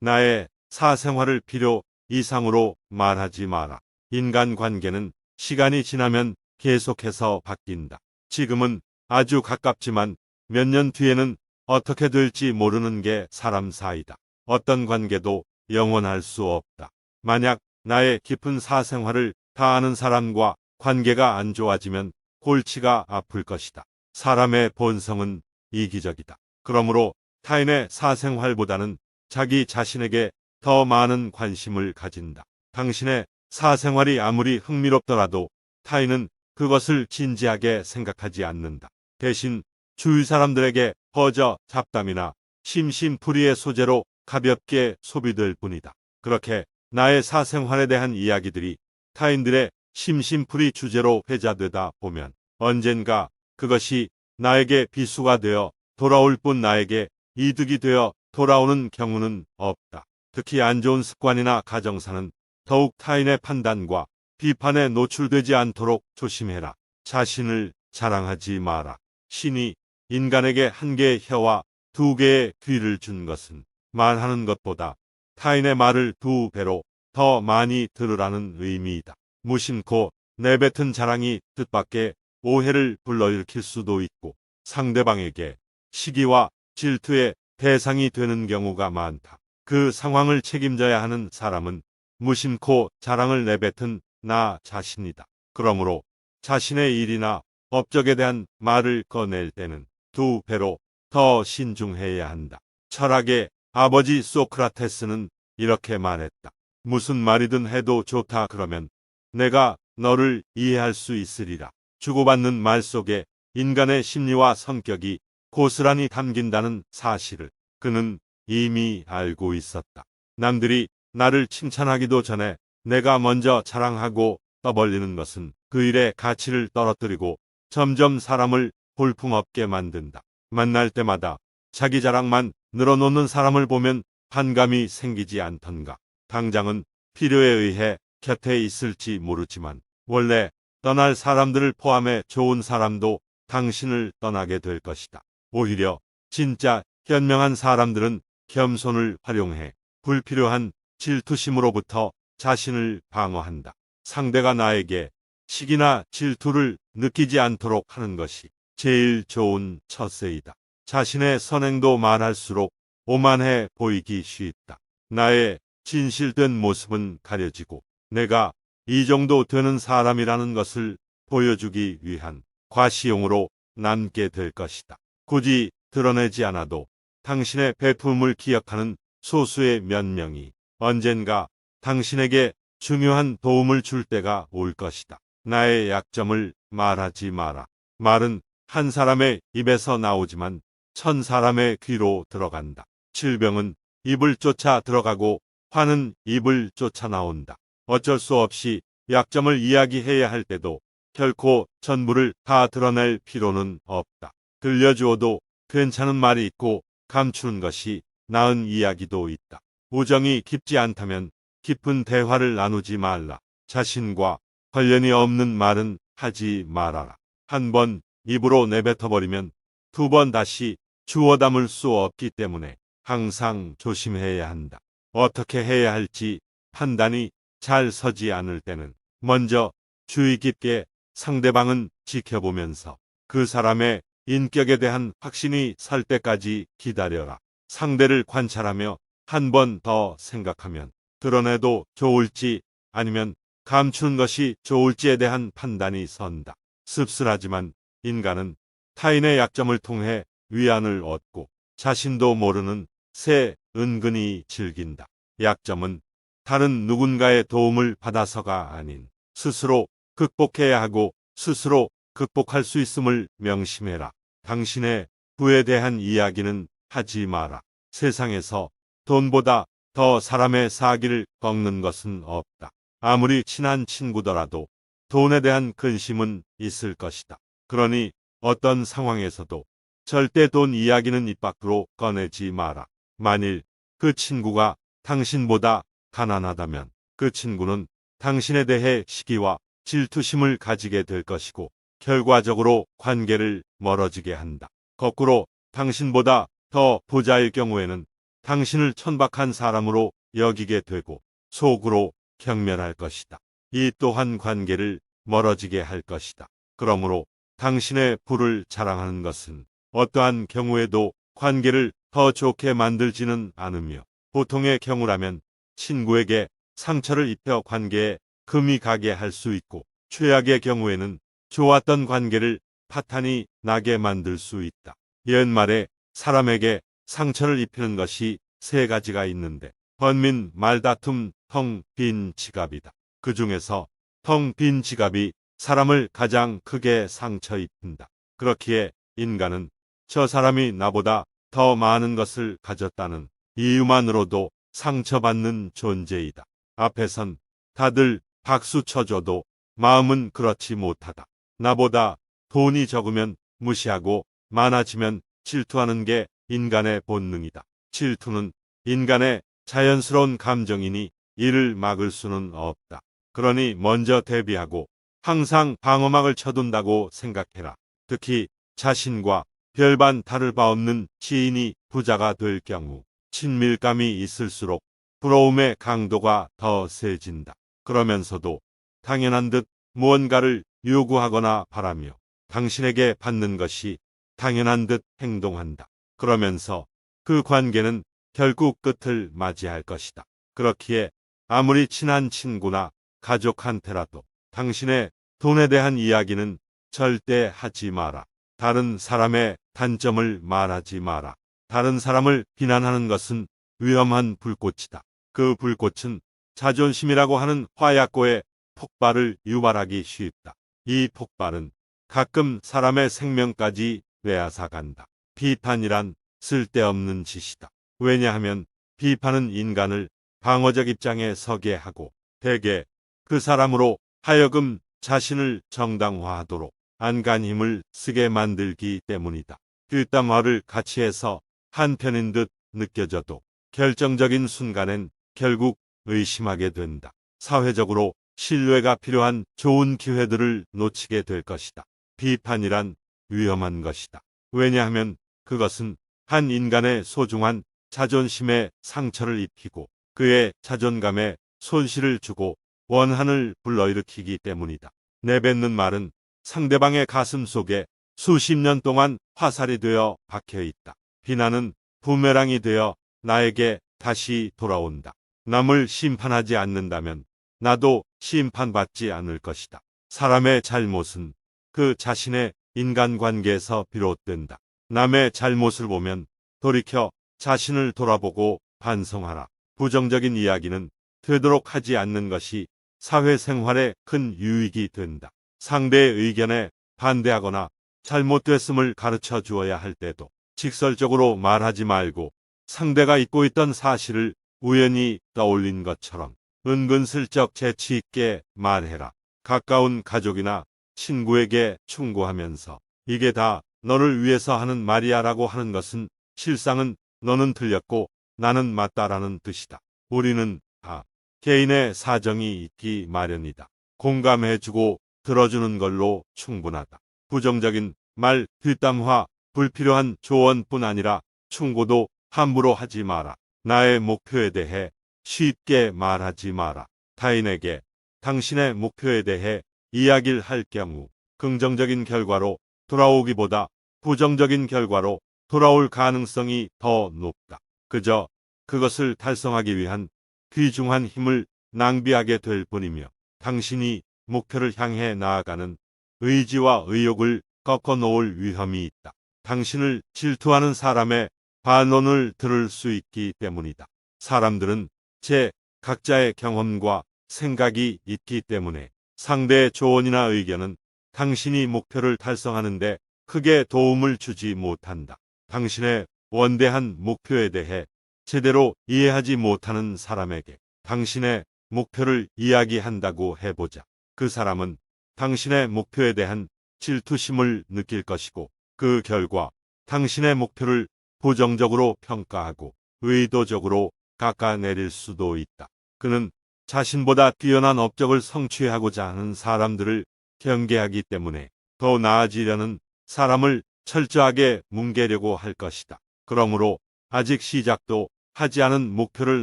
나의 사생활을 필요 이상으로 말하지 마라. 인간 관계는 시간이 지나면 계속해서 바뀐다. 지금은 아주 가깝지만 몇 년 뒤에는 어떻게 될지 모르는 게 사람 사이다. 어떤 관계도 영원할 수 없다. 만약 나의 깊은 사생활을 다 아는 사람과 관계가 안 좋아지면 골치가 아플 것이다. 사람의 본성은 이기적이다. 그러므로 타인의 사생활보다는 자기 자신에게 더 많은 관심을 가진다. 당신의 사생활이 아무리 흥미롭더라도 타인은 그것을 진지하게 생각하지 않는다. 대신 주위 사람들에게 퍼져 잡담이나 심심풀이의 소재로 가볍게 소비될 뿐이다. 그렇게 나의 사생활에 대한 이야기들이 타인들의 심심풀이 주제로 회자되다 보면 언젠가 그것이 나에게 비수가 되어 돌아올 뿐 나에게 이득이 되어 돌아오는 경우는 없다. 특히 안 좋은 습관이나 가정사는 더욱 타인의 판단과 비판에 노출되지 않도록 조심해라. 자신을 자랑하지 마라. 신이 인간에게 한 개의 혀와 두 개의 귀를 준 것은 말하는 것보다 타인의 말을 두 배로 더 많이 들으라는 의미이다. 무심코 내뱉은 자랑이 뜻밖의 오해를 불러일으킬 수도 있고 상대방에게 시기와 질투의 대상이 되는 경우가 많다. 그 상황을 책임져야 하는 사람은 무심코 자랑을 내뱉은 나 자신이다. 그러므로 자신의 일이나 업적에 대한 말을 꺼낼 때는 두 배로 더 신중해야 한다. 철학의 아버지 소크라테스는 이렇게 말했다. 무슨 말이든 해도 좋다 그러면 내가 너를 이해할 수 있으리라. 주고받는 말 속에 인간의 심리와 성격이 고스란히 담긴다는 사실을 그는 이미 알고 있었다. 남들이 나를 칭찬하기도 전에 내가 먼저 자랑하고 떠벌리는 것은 그 일의 가치를 떨어뜨리고 점점 사람을 볼품없게 만든다. 만날 때마다 자기 자랑만 늘어놓는 사람을 보면 반감이 생기지 않던가. 당장은 필요에 의해 곁에 있을지 모르지만 원래 떠날 사람들을 포함해 좋은 사람도 당신을 떠나게 될 것이다. 오히려 진짜 현명한 사람들은 겸손을 활용해 불필요한 질투심으로부터 자신을 방어한다. 상대가 나에게 시기나 질투를 느끼지 않도록 하는 것이 제일 좋은 처세이다. 자신의 선행도 말할수록 오만해 보이기 쉽다. 나의 진실된 모습은 가려지고 내가 이 정도 되는 사람이라는 것을 보여주기 위한 과시용으로 남게 될 것이다. 굳이 드러내지 않아도 당신의 배품을 기억하는 소수의 몇 명이 언젠가 당신에게 중요한 도움을 줄 때가 올 것이다. 나의 약점을 말하지 마라. 말은 한 사람의 입에서 나오지만 천 사람의 귀로 들어간다. 질병은 입을 쫓아 들어가고 화는 입을 쫓아 나온다. 어쩔 수 없이 약점을 이야기해야 할 때도 결코 전부를 다 드러낼 필요는 없다. 들려주어도 괜찮은 말이 있고 감추는 것이 나은 이야기도 있다. 우정이 깊지 않다면 깊은 대화를 나누지 말라. 자신과 관련이 없는 말은 하지 말아라. 한 번 입으로 내뱉어버리면 두 번 다시 주워 담을 수 없기 때문에 항상 조심해야 한다. 어떻게 해야 할지 판단이 잘 서지 않을 때는 먼저 주의 깊게 상대방은 지켜보면서 그 사람의 인격에 대한 확신이 설 때까지 기다려라. 상대를 관찰하며 한 번 더 생각하면 드러내도 좋을지 아니면 감추는 것이 좋을지에 대한 판단이 선다. 씁쓸하지만 인간은 타인의 약점을 통해 위안을 얻고 자신도 모르는 새 은근히 즐긴다. 약점은 다른 누군가의 도움을 받아서가 아닌 스스로 극복해야 하고 스스로 극복할 수 있음을 명심해라. 당신의 부에 대한 이야기는 하지 마라. 세상에서 돈보다 더 사람의 사기를 꺾는 것은 없다. 아무리 친한 친구더라도 돈에 대한 근심은 있을 것이다. 그러니 어떤 상황에서도 절대 돈 이야기는 입 밖으로 꺼내지 마라. 만일 그 친구가 당신보다 가난하다면 그 친구는 당신에 대해 시기와 질투심을 가지게 될 것이고 결과적으로 관계를 멀어지게 한다. 거꾸로 당신보다 더 부자일 경우에는 당신을 천박한 사람으로 여기게 되고 속으로 경멸할 것이다. 이 또한 관계를 멀어지게 할 것이다. 그러므로 당신의 부를 자랑하는 것은 어떠한 경우에도 관계를 더 좋게 만들지는 않으며 보통의 경우라면 친구에게 상처를 입혀 관계에 금이 가게 할 수 있고 최악의 경우에는 좋았던 관계를 파탄이 나게 만들 수 있다. 옛말에 사람에게 상처를 입히는 것이 세 가지가 있는데 번민, 말다툼, 텅 빈 지갑이다. 그 중에서 텅 빈 지갑이 사람을 가장 크게 상처 입힌다. 그렇기에 인간은 저 사람이 나보다 더 많은 것을 가졌다는 이유만으로도 상처받는 존재이다. 앞에선 다들 박수 쳐줘도 마음은 그렇지 못하다. 나보다 돈이 적으면 무시하고 많아지면 질투하는 게 인간의 본능이다. 질투는 인간의 자연스러운 감정이니 이를 막을 수는 없다. 그러니 먼저 대비하고 항상 방어막을 쳐둔다고 생각해라. 특히 자신과 별반 다를 바 없는 지인이 부자가 될 경우 친밀감이 있을수록 부러움의 강도가 더 세진다. 그러면서도 당연한 듯 무언가를 요구하거나 바라며 당신에게 받는 것이 당연한 듯 행동한다. 그러면서 그 관계는 결국 끝을 맞이할 것이다. 그렇기에 아무리 친한 친구나 가족한테라도 당신의 돈에 대한 이야기는 절대 하지 마라. 다른 사람의 단점을 말하지 마라. 다른 사람을 비난하는 것은 위험한 불꽃이다. 그 불꽃은 자존심이라고 하는 화약고에 폭발을 유발하기 쉽다. 이 폭발은 가끔 사람의 생명까지 빼앗아간다. 비판이란 쓸데없는 짓이다. 왜냐하면 비판은 인간을 방어적 입장에 서게 하고 대개 그 사람으로 하여금 자신을 정당화하도록 안간 힘을 쓰게 만들기 때문이다. 뒷담화를 같이 해서 한편인 듯 느껴져도 결정적인 순간엔 결국 의심하게 된다. 사회적으로 신뢰가 필요한 좋은 기회들을 놓치게 될 것이다. 비판이란 위험한 것이다. 왜냐하면 그것은 한 인간의 소중한 자존심에 상처를 입히고 그의 자존감에 손실을 주고 원한을 불러일으키기 때문이다. 내뱉는 말은 상대방의 가슴 속에 수십 년 동안 화살이 되어 박혀 있다. 비난은 부메랑이 되어 나에게 다시 돌아온다. 남을 심판하지 않는다면 나도 심판받지 않을 것이다. 사람의 잘못은 그 자신의 인간관계에서 비롯된다. 남의 잘못을 보면 돌이켜 자신을 돌아보고 반성하라. 부정적인 이야기는 되도록 하지 않는 것이 사회생활에 큰 유익이 된다. 상대의 의견에 반대하거나 잘못됐음을 가르쳐 주어야 할 때도 직설적으로 말하지 말고 상대가 잊고 있던 사실을 우연히 떠올린 것처럼 은근슬쩍 재치 있게 말해라. 가까운 가족이나 친구에게 충고하면서 이게 다 너를 위해서 하는 말이야라고 하는 것은 실상은 너는 틀렸고 나는 맞다라는 뜻이다. 우리는 다 개인의 사정이 있기 마련이다. 공감해주고 들어주는 걸로 충분하다. 부정적인 말, 뒷담화, 불필요한 조언뿐 아니라 충고도 함부로 하지 마라. 나의 목표에 대해 쉽게 말하지 마라. 타인에게 당신의 목표에 대해 이야기를 할 경우 긍정적인 결과로 돌아오기보다 부정적인 결과로 돌아올 가능성이 더 높다. 그저 그것을 달성하기 위한 귀중한 힘을 낭비하게 될 뿐이며 당신이 목표를 향해 나아가는 의지와 의욕을 꺾어 놓을 위험이 있다. 당신을 질투하는 사람의 반론을 들을 수 있기 때문이다. 사람들은 제 각자의 경험과 생각이 있기 때문에 상대의 조언이나 의견은 당신이 목표를 달성하는데 크게 도움을 주지 못한다. 당신의 원대한 목표에 대해 제대로 이해하지 못하는 사람에게 당신의 목표를 이야기한다고 해보자. 그 사람은 당신의 목표에 대한 질투심을 느낄 것이고 그 결과 당신의 목표를 부정적으로 평가하고 의도적으로 깎아내릴 수도 있다. 그는 자신보다 뛰어난 업적을 성취하고자 하는 사람들을 경계하기 때문에 더 나아지려는 사람을 철저하게 뭉개려고 할 것이다. 그러므로 아직 시작도 하지 않은 목표를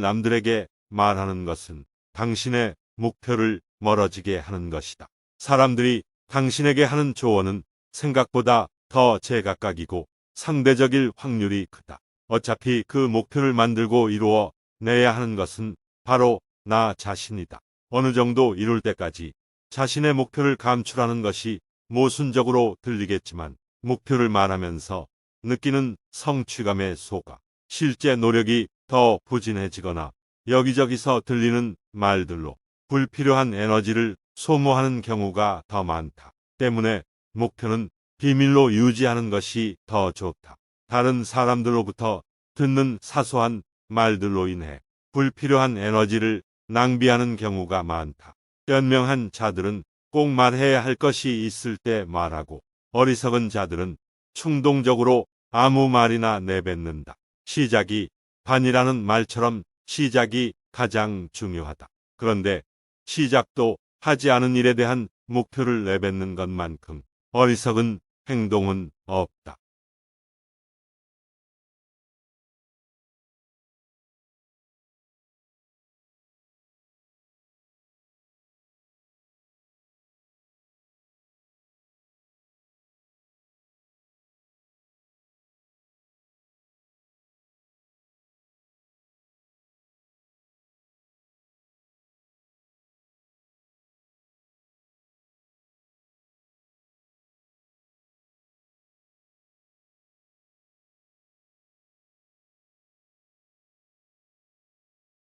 남들에게 말하는 것은 당신의 목표를 멀어지게 하는 것이다. 사람들이 당신에게 하는 조언은 생각보다 더 제각각이고 상대적일 확률이 크다. 어차피 그 목표를 만들고 이루어 내야 하는 것은 바로 나 자신이다. 어느 정도 이룰 때까지 자신의 목표를 감출하는 것이 모순적으로 들리겠지만 목표를 말하면서 느끼는 성취감에 속아 실제 노력이 더 부진해지거나 여기저기서 들리는 말들로 불필요한 에너지를 소모하는 경우가 더 많다. 때문에 목표는 비밀로 유지하는 것이 더 좋다. 다른 사람들로부터 듣는 사소한 말들로 인해 불필요한 에너지를 낭비하는 경우가 많다. 현명한 자들은 꼭 말해야 할 것이 있을 때 말하고 어리석은 자들은 충동적으로 아무 말이나 내뱉는다. 시작이 반이라는 말처럼 시작이 가장 중요하다. 그런데 시작도 하지 않은 일에 대한 목표를 내뱉는 것만큼 어리석은 행동은 없다.